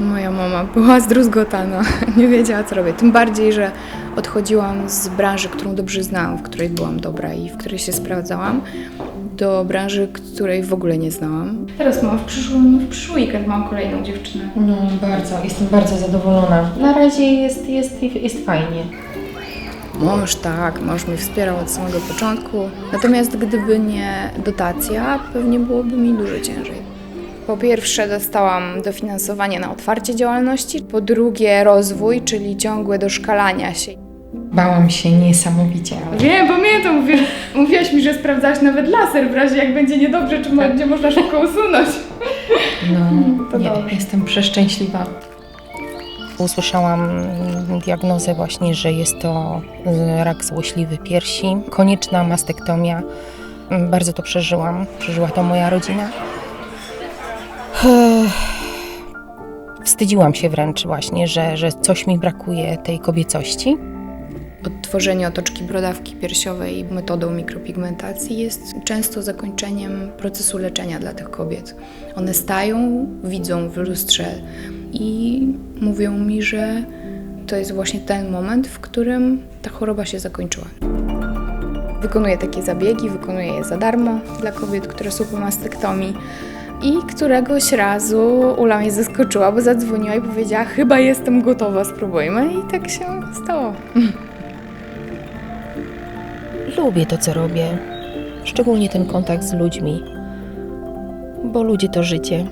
Moja mama była zdruzgotana, nie wiedziała co robię. Tym bardziej, że odchodziłam z branży, którą dobrze znałam, w której byłam dobra i w której się sprawdzałam, do branży, której w ogóle nie znałam. Teraz mam w przyszły, w przyszły weekend mam kolejną dziewczynę. No, bardzo, jestem bardzo zadowolona. Na razie jest, jest, jest fajnie. Mąż tak, mąż mnie wspierał od samego początku. Natomiast gdyby nie dotacja, pewnie byłoby mi dużo ciężej. Po pierwsze dostałam dofinansowanie na otwarcie działalności, po drugie rozwój, czyli ciągłe doszkalania się. Bałam się niesamowicie, ale Wiem, pamiętam, mówisz, mówiłaś mi, że sprawdzałaś nawet laser w razie jak będzie niedobrze, czy będzie można szybko usunąć. no, to nie, dobrze. jestem przeszczęśliwa. Usłyszałam diagnozę właśnie, że jest to rak złośliwy piersi, konieczna mastektomia. Bardzo to przeżyłam, przeżyła to moja rodzina. Wstydziłam się wręcz właśnie, że, że coś mi brakuje tej kobiecości. Odtworzenie otoczki brodawki piersiowej metodą mikropigmentacji jest często zakończeniem procesu leczenia dla tych kobiet. One stają, widzą w lustrze i mówią mi, że to jest właśnie ten moment, w którym ta choroba się zakończyła. Wykonuję takie zabiegi, wykonuję je za darmo dla kobiet, które są po mastektomii. I któregoś razu Ula mnie zaskoczyła, bo zadzwoniła i powiedziała: Chyba jestem gotowa, spróbujmy. I tak się stało. Lubię to, co robię, szczególnie ten kontakt z ludźmi, bo ludzie to życie.